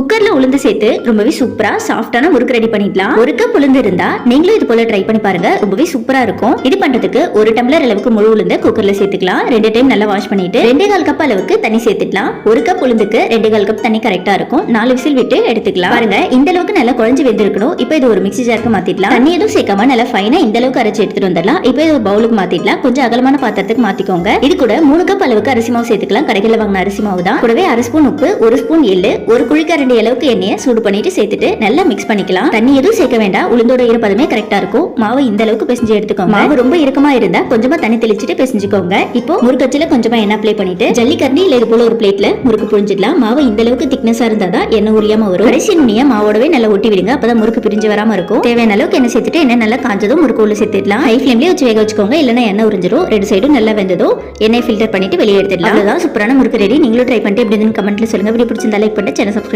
குக்கர்ல உளுந்து சேர்த்து ரொம்பவே சூப்பரா சாஃப்டான முறுக்கு ரெடி பண்ணிடலாம். ஒரு கப் உளுந்து இருந்தா நீங்களும் இது போல ட்ரை பண்ணி பாருங்க. ரொம்பவே சூப்பரா இருக்கும். இது பண்றதுக்கு ஒரு டம்ளர் அளவுக்கு முழு உளுந்த குக்கர்ல சேர்த்துக்கலாம். ரெண்டு டைம் நல்லா வாஷ் பண்ணிட்டு ரெண்டே கால் கப் அளவுக்கு தண்ணி சேர்த்துக்கலாம். ஒரு கப் உளுந்துக்கு ரெண்டே கால் கப் தண்ணி கரெக்டா இருக்கும். நாலு விசில் விட்டு எடுத்துக்கலாம். பாருங்க இந்த அளவுக்கு நல்லா குழஞ்சு வெந்திருக்கணும். இப்போ இது ஒரு மிக்ஸி ஜாருக்கு மாத்திடலாம். தண்ணி எதுவும் சேர்க்காம நல்லா ஃபைனா இந்த அளவுக்கு அரைச்சு எடுத்துட்டு வந்துடலாம். இப்போ இது ஒரு பவுலுக்கு மாத்திடலாம். கொஞ்சம் அகலமான பாத்திரத்துக்கு மாத்திக்கோங்க. இது கூட மூணு கப் அளவுக்கு அரிசி மாவு சேர்த்துக்கலாம். கடைகளில் வாங்கின அரிசி மாவு தான். கூடவே அரை ஸ்பூன் உப்பு ஒரு ஸ்பூன் எள்ளு ஒரு குழிக்கரண்டி அளவுக்கு எண்ணெயை சூடு பண்ணிட்டு சேர்த்துட்டு நல்லா மிக்ஸ் பண்ணிக்கலாம். தண்ணி எதுவும் சேர்க்க வேண்டாம். உளுந்தோட ஈரப்பதமே கரெக்டா இருக்கும். மாவு இந்த அளவுக்கு பிசைஞ்சு எடுத்துக்கோங்க. மாவு ரொம்ப இறுக்கமா இருந்தா கொஞ்சமா தண்ணி தெளிச்சிட்டு பிசைஞ்சுக்கோங்க. இப்போ முறுக்கச்சில கொஞ்சமா எண்ணெய் அப்ளை பண்ணிட்டு ஜல்லிக்கரணி இல்ல இது போல ஒரு பிளேட்ல முறுக்கு புரிஞ்சிடலாம் மாவு இந்த அளவுக்கு திக்னஸா இருந்தா தான் எண்ணெய் உரியாம வரும். கடைசி நுனியை மாவோடவே நல்லா ஒட்டி விடுங்க. அப்பதான் முறுக்கு பிரிஞ்சு வராம இருக்கும். தேவையான அளவுக்கு எண்ணெய் சேர்த்துட்டு எண்ணெய் நல்லா காஞ்சதும் முறுக்கு உள்ள சேர்த்துடலாம். ஹை ஃபிளேம்லயே வச்சு வேக வச்சுக்கோங்க. இல்லைன்னா எண்ணெய் உறிஞ்சிரும். ரெண்டு சைடும் நல்லா வெந்ததும் எண்ணெய் ஃபில்டர் பண்ணிட்டு வெளியே எடுத்துடலாம். அவ்வளவுதான். சூப்பரான முறுக்கு ரெடி நீங்களும் ட்ரை பண்ணிட்டு எப்படி கமெண்ட்ல சொல்லுங்க. வீடியோ பிடிச்சிருந்தா லைக் பண்ணிட்டு சேனல் சப்ஸ்கிரைப்